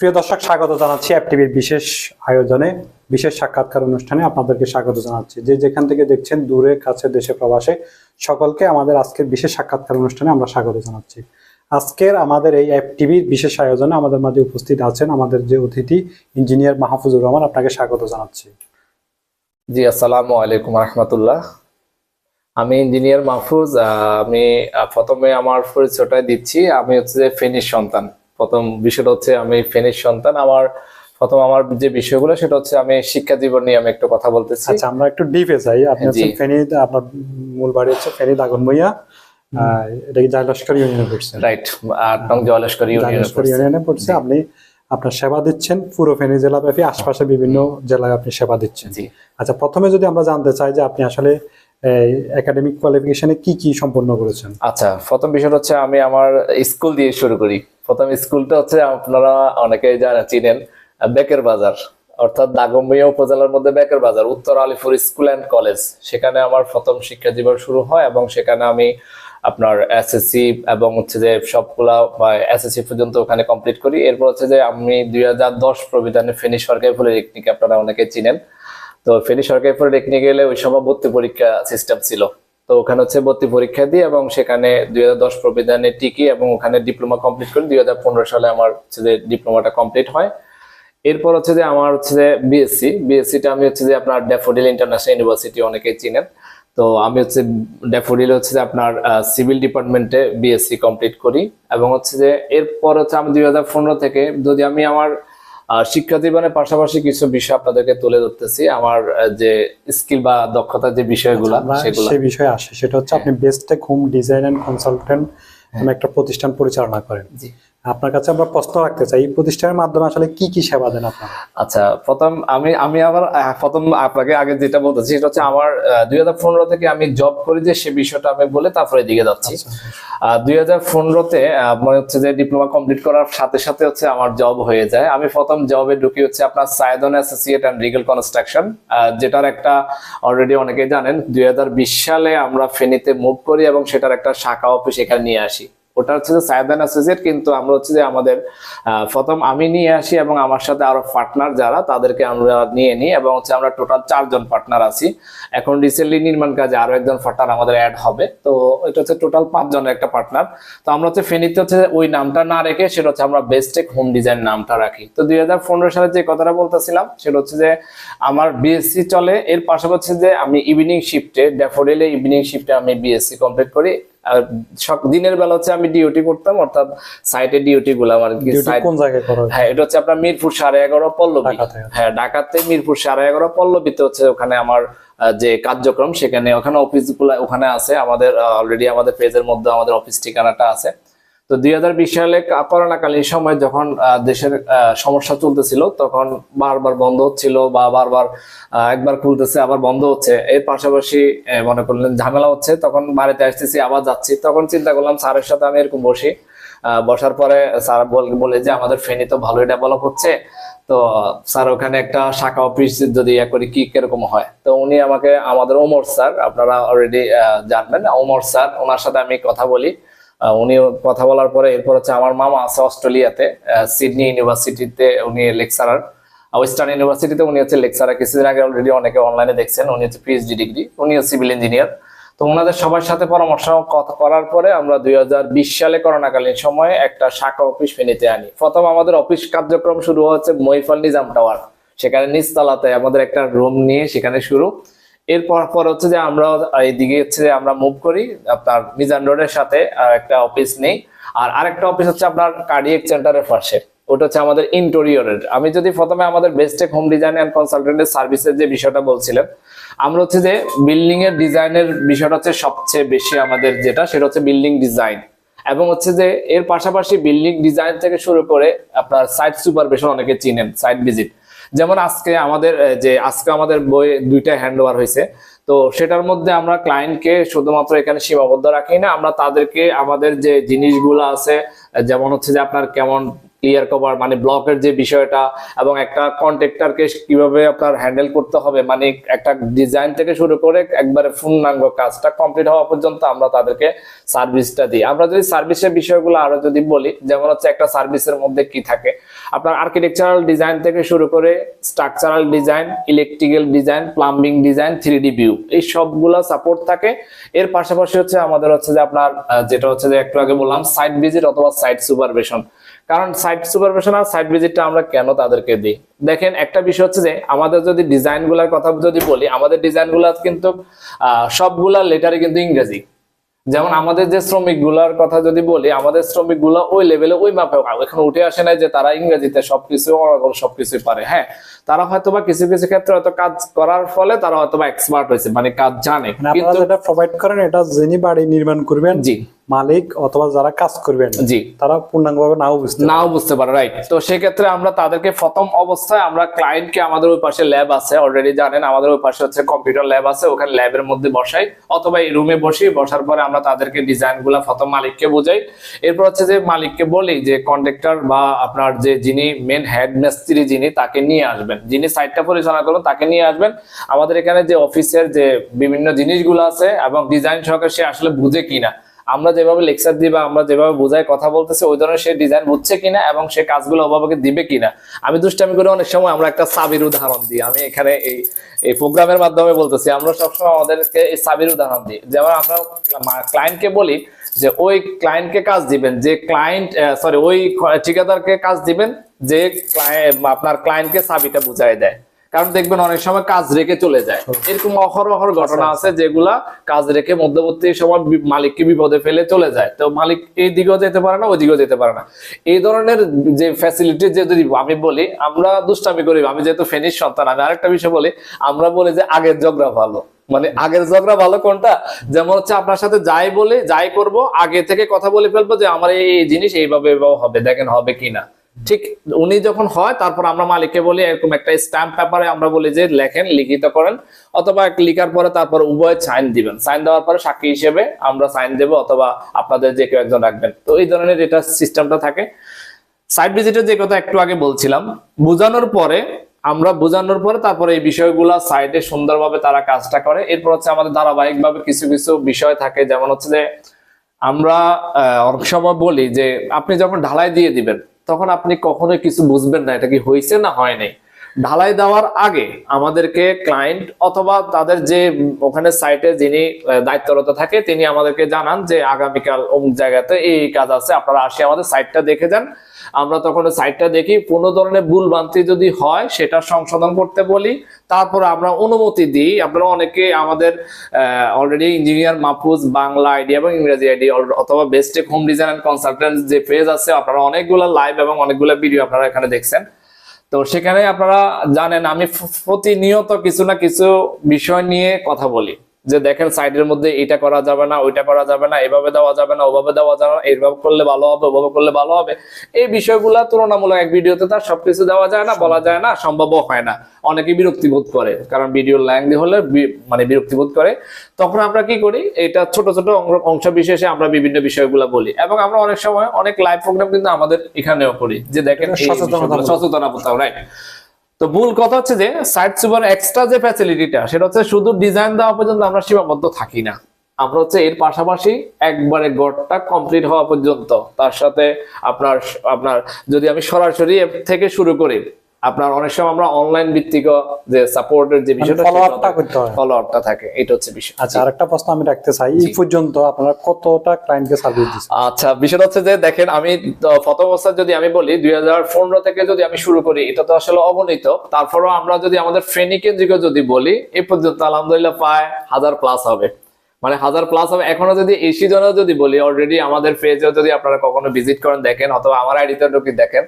প্রিয় দর্শক, স্বাগত জানাচ্ছি অ্যাপটিভির বিশেষ আয়োজনে, বিশেষ সাক্ষাৎকার অনুষ্ঠানে আপনাদেরকে স্বাগত জানাচ্ছি। যে যেখান থেকে দেখছেন, দূরে, কাছে, দেশে, প্রবাসে, সকলকে আমাদের আজকের বিশেষ সাক্ষাৎকার অনুষ্ঠানে আমরা স্বাগত জানাচ্ছি। আজকের আমাদের এই অ্যাপটিভির বিশেষ আয়োজনে আমাদের মাঝে উপস্থিত আছেন আমাদের যে অতিথি, ইঞ্জিনিয়ার মাহফুজুর রহমান, আপনাকে স্বাগত জানাচ্ছি। জি, আসসালামু আলাইকুম রহমতুল্লাহ। আমি ইঞ্জিনিয়ার মাহফুজ আমি প্রথমে আমার পরিচয়টা দিচ্ছি। আমি হচ্ছে ফেনীর সন্তান। প্রথম বিষয়টা হচ্ছে আমি ফেনীর সন্তান। আমার প্রথম আমার যে বিষয়গুলো সেটা হচ্ছে আমি শিক্ষা জীবন নিয়ে আমি একটু কথা বলতেছি। আচ্ছা আমরা একটু ডিপে যাই। আপনি হচ্ছেন ফেনী আপনার মূল বাড়ি হচ্ছে ফেনী দাগনমইয়া এটা কি জায়লস্কর ইউনিয়নে পড়ছে রাইট আট নং জলেশ্বর ইউনিয়ন পড়ছে। আপনি আপনার সেবা দিচ্ছেন পুরো ফেনী জেলা ব্যাপী আশপাশে বিভিন্ন জেলায় আপনি সেবা দিচ্ছেন। আচ্ছা প্রথমে যদি আমরা জানতে চাই যে আপনি আসলে একাডেমিক কোয়ালিফিকেশনে কি কি সম্পন্ন করেছেন? আচ্ছা প্রথম বিষয়টা হচ্ছে আমি আমার স্কুল দিয়ে শুরু করি। প্রথম স্কুলটা হচ্ছে আপনারা অনেকেই যারা চিনেন, বেকের বাজার। অর্থাৎ দাগম্বিয়া উপজেলার মধ্যে বেকের বাজার, উত্তর আলিপুর স্কুল অ্যান্ড কলেজ। সেখানে আমার প্রথম শিক্ষা জীবন শুরু হয় এবং সেখানে আমি আপনার এসএসসি এবং হচ্ছে যে সবগুলা এসএসসি পর্যন্ত ওখানে কমপ্লিট করি। এরপর হচ্ছে যে আমি দুই হাজার দশ প্রবিধানে ফেনী সরকারি পলিটেকনিক আপনারা অনেকে চিনেন। তো ফেনী সরকারি পলিটেকনিক্যালে ওই সময় ভর্তি পরীক্ষা সিস্টেম ছিল। তো ওখানে হচ্ছে ভর্তি পরীক্ষা দিই এবং সেখানে দুই হাজার দশ প্রবিধানে টিকি এবং ওখানে ডিপ্লোমা কমপ্লিট করি। দুই হাজার পনেরো সালে আমার হচ্ছে যে ডিপ্লোমাটা কমপ্লিট হয়। এরপর হচ্ছে যে আমার হচ্ছে যে বিএসসি বিএসসিটা আমি হচ্ছে যে আপনার ড্যাফোডিল ইন্টারন্যাশনাল ইউনিভার্সিটি অনেকেই চিনেন। তো আমি হচ্ছে ড্যাফোডিল হচ্ছে যে আপনার সিভিল ডিপার্টমেন্টে বিএসসি কমপ্লিট করি। এবং হচ্ছে যে এরপর হচ্ছে আমি দুই হাজার পনেরো থেকে যদি আমি আমার আহ, শিক্ষা জীবনের পাশাপাশি কিছু বিষয় আপনাদেরকে তুলে ধরতেছি। আমার যে স্কিল বা দক্ষতা যে বিষয়গুলো আমরা সেগুলো। সেই বিষয়ে আসে। সেটা হচ্ছে আপনি Bestech home design and consultant একটা প্রতিষ্ঠান পরিচালনা করেন। জি। আপনার কাছে আমরা প্রশ্ন রাখতে চাই এই প্রতিষ্ঠানের মাধ্যমে আসলে কি কি সেবা দেন আপনারা? আচ্ছা প্রথম আমি আমি আবার প্রথম আপনাকে আগে যেটা বলতেছি সেটা হচ্ছে আমার দুই হাজার পনেরো থেকে আমি জব করি যে সে বিষয়টা আমি বলে তারপরে দিকে যাচ্ছি। আচ্ছা, দুই হাজার পনেরোতে মনে হচ্ছে যে ডিপ্লোমা কমপ্লিট করার সাথে সাথে হচ্ছে আমার জব হয়ে যায়। আমি প্রথম জবে ঢুকি হচ্ছে আপনার Saydon associate and Rigel construction যেটার একটা অলরেডি অনেকেই জানেন দুই হাজার বিশ সালে আমরা ফেনীতে মুভ করি এবং সেটার একটা শাখা অফিস এখানে নিয়ে আসি। ওটা হচ্ছে যে সায়দান অ্যাসোসিয়েট কিন্তু আমরা হচ্ছে যে আমাদের প্রথম আমি নিয়ে আসি এবং আমার সাথে আরও পার্টনার যারা, তাদেরকে আমরা নিয়ে নিই এবং হচ্ছে আমরা টোটাল চারজন পার্টনার আছি। এখন রিসেন্টলি নির্মাণ কাজে আরও একজন পার্টনার আমাদের অ্যাড হবে। তো এটা হচ্ছে টোটাল পাঁচজনের একটা পার্টনার তো আমরা হচ্ছে ফেনীতে হচ্ছে ওই নামটা না রেখে সেটা হচ্ছে আমরা বেস্টেক হোম ডিজাইন নামটা রাখি। তো দুই হাজার পনেরো সালে যে কথাটা বলতেছিলাম, সেটা হচ্ছে যে আমার বিএসসি চলে। এর পাশাপাশি যে আমি ইভিনিং শিফটে ড্যাফোডিলে ইভিনিং শিফটে আমি বিএসসি কমপ্লিট করি। দিনের বেলা হচ্ছে আমি ডিউটি করতাম অর্থাৎ সাইটে ডিউটি গুলাম আর কি হয়? এটা হচ্ছে আপনার মিরপুর সাড়ে এগারো পল্লবী। হ্যাঁ ঢাকাতে মিরপুর সাড়ে এগারো পল্লবীতে হচ্ছে ওখানে আমার যে কার্যক্রম সেখানে ওখানে অফিসগুলা ওখানে আছে আমাদের অলরেডি আমাদের পেজের মধ্যে আমাদের অফিস ঠিকানাটা আছে তো দুই হাজার বিশ সালে করোনাকালীন সময় যখন দেশের সমস্যা চলতেছিল, তখন বারবার বন্ধ হচ্ছিল বা বারবার একবার খুলতেছে, আবার বন্ধ হচ্ছে। এর পাশাপাশি মনে করলেন ঝামেলা হচ্ছে, তখন বাড়িতে আসতেছি, আবার যাচ্ছি। তখন চিন্তা করলাম, স্যারের সাথে আমি এরকম বসি। বসার পরে স্যার বল- যে, আমাদের ফেনী তো ভালোই ডেভেলপ হচ্ছে। তো, স্যার, ওখানে একটা শাখা অফিস যদি ইয়ে করি, কি কীরকম হয়? তো উনি আমাকে, আমাদের ওমর স্যার, আপনারা অলরেডি জানবেন, ওমর স্যার, ওনার সাথে আমি কথা বলি। উনি কথা বলার পরে এরপর হচ্ছে আমার মামা আছে অস্ট্রেলিয়াতে সিডনি ইউনিভার্সিটিতে উনি লেকচারার। ওয়েস্টার্ন ইউনিভার্সিটিতে উনি হচ্ছে লেকচারার। কিছুদিন আগে অলরেডি অনেকে অনলাইনে দেখছেন, উনি হচ্ছে পিএইচডি ডিগ্রি উনিও সিভিল ইঞ্জিনিয়ার তো ওনাদের সবার সাথে পরামর্শ কথা করার পরে আমরা দুই হাজার বিশ সালে করোনাকালীন সময়ে একটা শাখা অফিস ফেনীতে আনি। প্রথম আমাদের অফিস কার্যক্রম শুরু হচ্ছে মহিফল নিজাম টাওয়ার সেখানে নিচতলাতে আমাদের একটা রুম নিয়ে সেখানে শুরু। এরপর পর হচ্ছে যে আমরা এইদিকে হচ্ছে যে আমরা মুভ করি, আপনার মিজান রোডের সাথে আর একটা অফিস নেই। আর আরেকটা অফিস হচ্ছে আপনার কার্ডিয়েক সেন্টারের পাশে। ওটা হচ্ছে আমাদের ইন্টেরিয়রের আমি যদি প্রথমে আমাদের বেস্টেক হোম ডিজাইন অ্যান্ড কনসালটেন্টের সার্ভিসের যে বিষয়টা বলছিলাম আমরা হচ্ছে যে বিল্ডিং এর ডিজাইনের বিষয়টা হচ্ছে সবচেয়ে বেশি আমাদের যেটা, সেটা হচ্ছে বিল্ডিং ডিজাইন এবং হচ্ছে যে এর পাশাপাশি বিল্ডিং ডিজাইন থেকে শুরু করে আপনার সাইট সুপারভিশন অনেকে চিনেন সাইট ভিজিট যেমন আজকে আমাদের যে আজকে আমাদের বই দুইটা হ্যান্ড ওভার হয়েছে, তো সেটার মধ্যে আমরা ক্লায়েন্টকে শুধুমাত্র এখানে সীমাবদ্ধ রাখি না, আমরা তাদেরকে আমাদের যে জিনিসগুলো আছে যেমন হচ্ছে যে আপনার কেমন ক্লিয়ার কভার মানে ব্লকের যে বিষয়টা এবং একটা কন্ট্রাক্টরকে কীভাবে আপনার হ্যান্ডেল করতে হবে মানে একটা ডিজাইন থেকে শুরু করে একবারে পূর্ণাঙ্গ কাজটা কমপ্লিট হওয়া পর্যন্ত আমরা তাদেরকে সার্ভিসটা দিই। আমরা যদি সার্ভিসের বিষয়গুলো আরও যদি বলি, যেমন হচ্ছে একটা সার্ভিসের মধ্যে কি থাকে? আপনার আর্কিটেকচারাল ডিজাইন থেকে শুরু করে structural design electrical design plumbing design three D view এই সবগুলা সাপোর্ট থাকে। এর পাশাপাশি হচ্ছে আমাদের হচ্ছে যে আপনার যেটা হচ্ছে যে একটু আগে বললাম সাইট ভিজিট অথবা সাইট সুপারভিশন কারণ সাইট সুপারভিশন আর সাইট ভিজিটটা আমরা কেন তাদেরকে দিই? দেখেন একটা বিষয় হচ্ছে যে আমাদের যদি ডিজাইনগুলার কথা যদি বলি আমাদের ডিজাইনগুলা কিন্তু সবগুলা লেটারে কিন্তু ইংরেজি। যেমন আমাদের যে শ্রমিকগুলার কথা যদি বলি আমাদের শ্রমিকগুলা ওই লেভেলে ওই মাপে এখানে উঠে আসে না যে তারা ইংরেজিতে সবকিছু অরাগল সবকিছুই পারে। হ্যাঁ তারা হয়তোবা কিছু কিছু ক্ষেত্রে হয়তো কাজ করার ফলে তারা হয়তোবা এক্সপার্ট হয়েছে মানে কাজ জানে। মানে কিন্তু যেটা প্রোভাইড করেন এটা যিনি বাড়ি নির্মাণ করবেন জি। মালিক অথবা যারা কাজ করবেন জি। তারা পূর্ণাঙ্গভাবে নাও বুঝতে নাও বুঝতে পারে রাইট তো সেক্ষেত্রে আমরা তাদেরকে প্রথম অবস্থায় আমরা ক্লায়েন্টকে আমাদের ওই পাশে ল্যাব আছে অলরেডি জানেন আমাদের ওই পাশে হচ্ছে কম্পিউটার ল্যাব আছে ওখানে ল্যাবের মধ্যে বসাই অথবা এই রুমে বসি বসার পরে আমরা তাদেরকে ডিজাইনগুলা প্রথম মালিককে বোঝাই। এরপর হচ্ছে যে মালিককে বলি যে কন্ট্রাক্টর বা আপনার যে যিনি মেন হেড মিস্ত্রি যিনি তাকে নিয়ে আসবেন। যিনি সাইটটা পরিচালনা করবেন তাকে নিয়ে আসবেন। আমাদের এখানে যে অফিসের যে বিভিন্ন জিনিসগুলো আছে এবং ডিজাইন সহকারে সে আসলে বুঝে কিনা। আমরা যেভাবে লেকচার দিই বা আমরা যেভাবে বোঝাই কথা বলতেছি, ওই ধরনের সে ডিজাইন বুঝছে কিনা এবং সে কাজগুলো অভাবকে দিবে কিনা? আমি দুষ্টামি করে অনেক সময় আমরা একটা সাবির উদাহরণ দিই। আমি এখানে এই এই প্রোগ্রামের মাধ্যমে বলতেছি, আমরা সবসময় আমাদেরকে এই সাবির উদাহরণ দিই। যেমন আমরা ক্লায়েন্টকে বলি যে, ওই ক্লায়েন্টকে কাজ দিবেন, যে ক্লায়েন্ট সরি ওই ঠিকাদারকে কাজ দিবেন, যে আপনার ক্লায়েন্টকে সাবিটা বুঝাই দেয়। কারণ দেখবেন অনেক সময় কাজ রেখে চলে যায়। এরকম অহরহ ঘটনা আছে যেগুলা কাজ রেখে মধ্যবর্তী সময় মালিককে বিপদে ফেলে চলে যায়। তো মালিক এই দিকেও যেতে পারে না ওই দিকেও যেতে পারে না। এই ধরনের যে ফ্যাসিলিটি যে যদি আমি বলি আমরা দুষ্টামি করি। আমি যেহেতু ফেনির সন্তান আমি আরেকটা বিষয় বলি আমরা বলি যে আগের ঝগড়া ভালো। মানে আগের ঝগড়া ভালো কোনটা? যেমন হচ্ছে আপনার সাথে যাই বলে যাই করব আগে থেকে কথা বলে ফেলব যে আমার এই এই জিনিস এইভাবে এইভাবে হবে দেখেন হবে কিনা। ঠিক উনি যখন হয়, তারপর আমরা মালিককে বলি, এরকম একটা স্ট্যাম্প পেপারে আমরা বলি যে লেখেন, লিখিত করেন, অথবা লিখার পরে তারপর উভয় সাইন দিবেন। সাইন দেওয়ার পরে সাক্ষী হিসেবে আমরা সাইন দেব অথবা আপনাদের যে কেউ একজন রাখবেন। তো এই ধরনের এটা সিস্টেমটা থাকে। সাইট ভিজিটের যে কথা একটু আগে বলছিলাম, বোঝানোর পরে, আমরা বোঝানোর পরে তারপরে এই বিষয়গুলো সাইটে সুন্দরভাবে তারা কাজটা করে। এরপর হচ্ছে আমাদের ধারাবাহিকভাবে কিছু কিছু বিষয় থাকে, যেমন হচ্ছে যে আমরা অনেক সময় বলি যে আপনি যখন ঢালাই দিয়ে দিবেন তখন আপনি কখনোই কিছু বুঝবেন না এটা কি হয়েছে না হয় নাই। ঢালাই দেওয়ার আগে আমাদেরকে ক্লায়েন্ট অথবা তাদের যে ওখানে সাইটে যিনি দায়িত্বরত থাকে, তিনি আমাদেরকে জানান যে আগামীকাল অমুক জায়গাতে এই এই কাজ আছে, আপনারা আসে আমাদের সাইটটা দেখে যান। আমরা তখন সাইটটা দেখি, কোনো ধরনের ভুল ভ্রান্তি যদি হয়, সেটা সংশোধন করতে বলি। তারপর আমরা অনুমতি দিই। আপনারা অনেকে আমাদের already engineer Mahfuz, Bangla ID এবং ইংরেজি আইডি অথবা Bestech home design and consultant যে পেজ আছে, আপনারা অনেকগুলো লাইভ এবং অনেকগুলো ভিডিও আপনারা এখানে দেখছেন। তো সেখানে আপনারা জানেন আমি প্রতিনিয়ত কিছু না কিছু বিষয় নিয়ে কথা বলি। যে দেখেন সাইডের মধ্যে এটা করা যাবে না ওইটা করা যাবে না এভাবে দেওয়া যাবে না ওভাবে দেওয়া যাবে না এইভাবে করলে ভালো হবে ওভাবে করলে ভালো হবে। এই বিষয়গুলা তুলনামূলক এক ভিডিওতে তার সবকিছু দেওয়া যায় না বলা যায় না সম্ভবও হয় না। অনেকে বিরক্তি বোধ করে কারণ ভিডিও ল্যাংদি হলে মানে বিরক্তি বোধ করে। তখন আমরা কি করি এটা ছোট ছোট অংশ বিশেষে আমরা বিভিন্ন বিষয়গুলো বলি। এবং আমরা অনেক সময় অনেক লাইভ প্রোগ্রাম কিন্তু আমাদের এখানেও করি। যে দেখেন সচেতনতা সচেতনতা রাইট তো মূল কথা হচ্ছে যে সাইট সুপার এক্সট্রা যে ফ্যাসিলিটিটা সেটা হচ্ছে শুধু ডিজাইন দেওয়া পর্যন্ত আমরা সীমাবদ্ধ থাকি না। আমরা হচ্ছে এর পাশাপাশি একবারে গড়টা কমপ্লিট হওয়া পর্যন্ত, তার সাথে আপনার আপনার যদি আমি সরাসরি থেকে শুরু করি আপনার অনেক সময় আমরা অনলাইন ভিত্তিক যে সাপোর্টের যে বিষয়টা follow up করতে হয়। ফলো আপটা থাকে এটা হচ্ছে বিষয়। আচ্ছা আরেকটা প্রশ্ন আমি রাখতে চাই। এই পর্যন্ত আপনারা কতটা ক্লায়েন্টকে সার্ভিস দিচ্ছেন? আচ্ছা বিষয়টা হচ্ছে যে দেখেন আমি প্রথম অবস্থায় যদি আমি বলি দুই থেকে যদি আমি শুরু করি এটা তো আসলে অগণিত। তারপরেও আমরা যদি আমাদের ফেনী কেন্দ্রিক যদি বলি এই পর্যন্ত আলহামদুলিল্লাহ প্রায় হাজার প্লাস হবে। মানে হাজার প্লাস হবে। এখনও যদি এই সিজনেও যদি বলি অলরেডি আমাদের পেজেও যদি আপনারা কখনো ভিজিট করেন দেখেন অথবা আমার আইডিতে ঢুকে দেখেন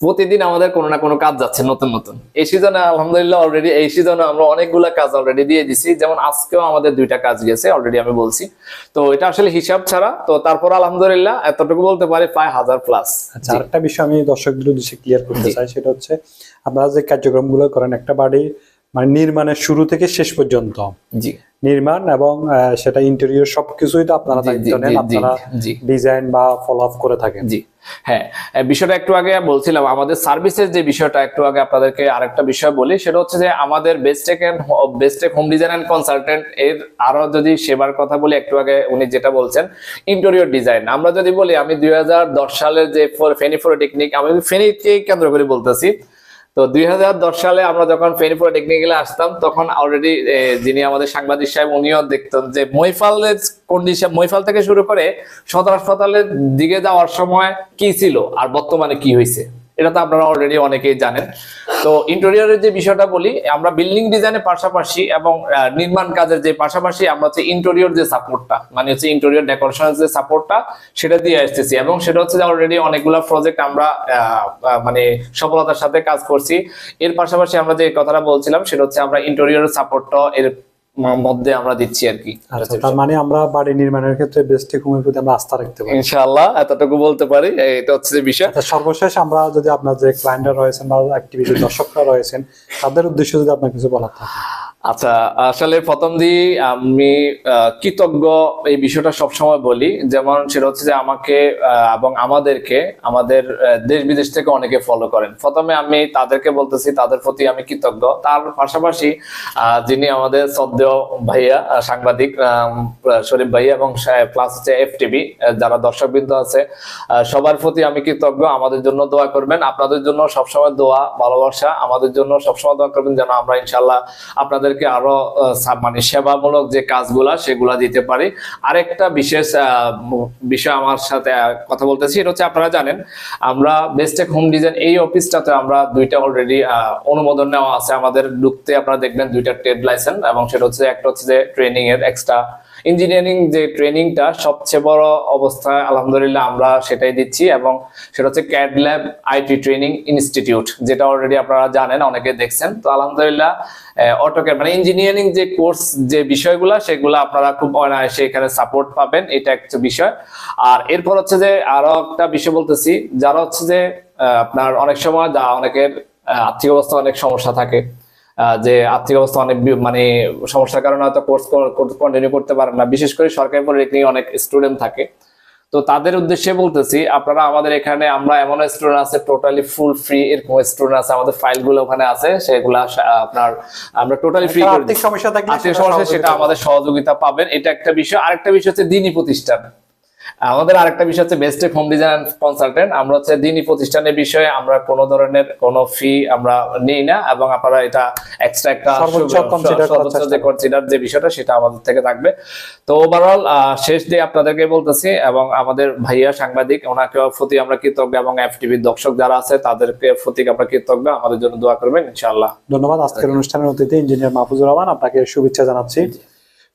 প্রতিদিন আমাদের কোনো না কোনো কাজ যাচ্ছে নতুন নতুন। এই সিজনে আলহামদুলিল্লাহ অলরেডি এই সিজনে আমরা অনেকগুলা কাজ অলরেডি দিয়ে দিছি। যেমন আজকেও আমাদের দুইটা কাজ গেছে অলরেডি আমি বলছি। তো এটা আসলে হিসাব ছাড়া তো তারপর আলহামদুলিল্লাহ এতটুকু বলতে পারি প্রায় হাজার প্লাস আচ্ছা আরেকটা বিষয় আমি দর্শকদের উদ্দেশ্যে ক্লিয়ার করতে চাই সেটা হচ্ছে আপনারা যে কার্যক্রমগুলো করেন একটা বাড়ি মানে নির্মাণের শুরু থেকে শেষ পর্যন্ত। জি। নির্মাণ এবং সেটা ইন্টেরিয়র সবকিছুই তো আপনারা দায়িত্ব নেন আপনারা ডিজাইন বা ফলো আপ করে থাকেন। জি হ্যাঁ। বিষয়টা একটু আগে বলছিলাম আমাদের সার্ভিসের যে বিষয়টা একটু আগে আপনাদেরকে আরেকটা বিষয় বলি সেটা হচ্ছে যে আমাদের Bestech and Bestech home design and consultant এর আরও যদি সেবার কথা বলি একটু আগে উনি যেটা বলছেন ইন্টেরিয়র ডিজাইন আমরা যদি বলি আমি দুই হাজার দশ সালের যে ফেনি ফোর টেকনিক আমি ফেনিকে কেন্দ্র করে বলতেছি তো দুই হাজার দশ সালে আমরা যখন ফেনিপুরা টেকনিক্যালে আসতাম, তখন অলরেডি যিনি আমাদের সাংবাদিক সাহেব, উনিও দেখতেন যে মৈফালের কন্ডিশন মৈফাল থেকে শুরু করে সদর হাসপাতালের দিকে যাওয়ার সময় কি ছিল আর বর্তমানে কি হয়েছে? এটা তো আপনারা অলরেডি অনেকেই জানেন। তো ইন্টেরিয়রের যে বিষয়টা বলি, আমরা বিল্ডিং ডিজাইনের পাশাপাশি এবং নির্মাণ কাজের যে পাশাপাশি আমরা হচ্ছে ইন্টেরিয়র যে সাপোর্টটা মানে হচ্ছে ইন্টেরিয়র ডেকোরেশনের যে সাপোর্টটা সেটা দিয়ে আসতেছি। এবং সেটা হচ্ছে অলরেডি অনেকগুলো প্রজেক্ট আমরা মানে সফলতার সাথে কাজ করছি। এর পাশাপাশি আমরা যে কথাটা বলছিলাম, সেটা হচ্ছে আমরা ইন্টেরিয়র সাপোর্টটা এর মধ্যে আমরা দিচ্ছি আর কি। আচ্ছা তার মানে আমরা বাড়ি নির্মাণের ক্ষেত্রে প্রতি আমরা আস্থা রাখতে পারি। ইনশাআল্লাহ এতটুকু বলতে পারি এটা হচ্ছে বিষয়। আচ্ছা সর্বশেষ আমরা যদি আপনার যে ক্লায়েন্টরা রয়েছেন বা অ্যাক্টিভিটি দর্শকরা রয়েছেন তাদের উদ্দেশ্যে যদি আপনার কিছু বলার থাকে। আচ্ছা আসলে প্রথম দিয়ে আমি কৃতজ্ঞ এই বিষয়টা সবসময় বলি। যেমন সেটা হচ্ছে যে আমাকে এবং আমাদেরকে আমাদের দেশ বিদেশ থেকে অনেকে ফলো করেন। প্রথমে আমি তাদেরকে বলতেছি তাদের প্রতি আমি কৃতজ্ঞ। তার পাশাপাশি আহ, যিনি আমাদের শ্রদ্ধেয় ভাইয়া সাংবাদিক শরীফ ভাইয়া এবং প্লাস হচ্ছে এফ টিভি যারা দর্শকবৃন্দ আছে সবার প্রতি আমি কৃতজ্ঞ। আমাদের জন্য দোয়া করবেন। আপনাদের জন্য সবসময় দোয়া, ভালোবাসা। আমাদের জন্য সবসময় দোয়া করবেন যেন আমরা ইনশাল্লাহ আপনাদেরকে আরও মানে সেবামূলক যে কাজগুলা, সেগুলা দিতে পারি। আরেকটা বিশেষ বিষয় আমার সাথে কথা বলতেছি, এটা হচ্ছে আপনারা জানেন, আমরা বেস্টেক হোম ডিজাইন এই অফিসটাতে আমরা দুইটা অলরেডি অনুমোদন নেওয়া আছে। আমাদের ঢুকতে আপনারা দেখবেন দুইটা ট্রেড লাইসেন্স এবং সেটা হচ্ছে একটা হচ্ছে যে ট্রেনিং এর এক্সট্রা ইঞ্জিনিয়ারিং যে ট্রেনিংটা সবচেয়ে বড় অবস্থায় আলহামদুলিল্লাহ আমরা সেটাই দিচ্ছি এবং সেটা হচ্ছে CAD lab IT training institute যেটা অলরেডি আপনারা জানেন, অনেকে দেখছেন। তো আলহামদুলিল্লাহ অটোক্যাড মানে ইঞ্জিনিয়ারিং যে কোর্স যে বিষয়গুলা, সেগুলো আপনারা খুব অনায়াসে এখানে সাপোর্ট পাবেন, এটা একটা বিষয়। আর এরপর হচ্ছে যে আরও একটা বিষয় বলতেছি, যারা হচ্ছে যে আপনার অনেক সময় অনেকের আর্থিক অবস্থা অনেক সমস্যা থাকে যে আর্থিক অবস্থা অনেক মানে সমস্যার কারণে হয়তো কোর্স কন্টিনিউ করতে পারেন না। বিশেষ করে সরকারি পলিটেকনিক অনেক স্টুডেন্ট থাকে। তো তাদের উদ্দেশ্যে বলতেছি আপনারা আমাদের এখানে আমরা এমন স্টুডেন্ট আছে টোটালি ফুল ফ্রি এরকম স্টুডেন্ট আছে। আমাদের ফাইলগুলো ওখানে আছে সেগুলো আপনার আমরা টোটালি ফ্রি আর্থিক সমস্যা থাকলে আর্থিক সেটা সমস্যা সেটা আমাদের সহযোগিতা পাবেন। এটা একটা বিষয়। আরেকটা বিষয় হচ্ছে দিনী প্রতিষ্ঠান। আমাদের আরেকটা বিষয় হচ্ছে বেস্ট হোম ডিজাইন কনসালটেন্ট আমরা হচ্ছে দিনী প্রতিষ্ঠানের বিষয়ে আমরা কোনো ধরনের কোনো ফি আমরা নেই না এবং আপনারা এটা এক্সট্রা একটা সর্বোচ্চ যে কনসিডার যে বিষয়টা সেটা আমাদের থেকে থাকবে। তো ওভারঅল শেষ দিয়ে আপনাদেরকে বলতেছি এবং আমাদের ভাইয়া সাংবাদিক ওনাকে প্রতি আমরা কৃতজ্ঞ এবং এফটিভির দর্শক যারা আছে তাদেরকে প্রতি আমরা কৃতজ্ঞ। আমাদের জন্য দোয়া করবেন ইনশাআল্লাহ। ধন্যবাদ। আজকের অনুষ্ঠানের অতিথি ইঞ্জিনিয়ার মাহফুজুর রহমান। আপনাকে শুভেচ্ছা জানাচ্ছি।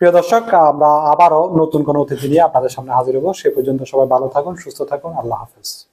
প্রিয় দর্শক, আমরা আবারও নতুন কোনো অতিথি নিয়ে আপনাদের সামনে হাজির হব। সে পর্যন্ত সবাই ভালো থাকুন, সুস্থ থাকুন। আল্লাহ হাফেজ।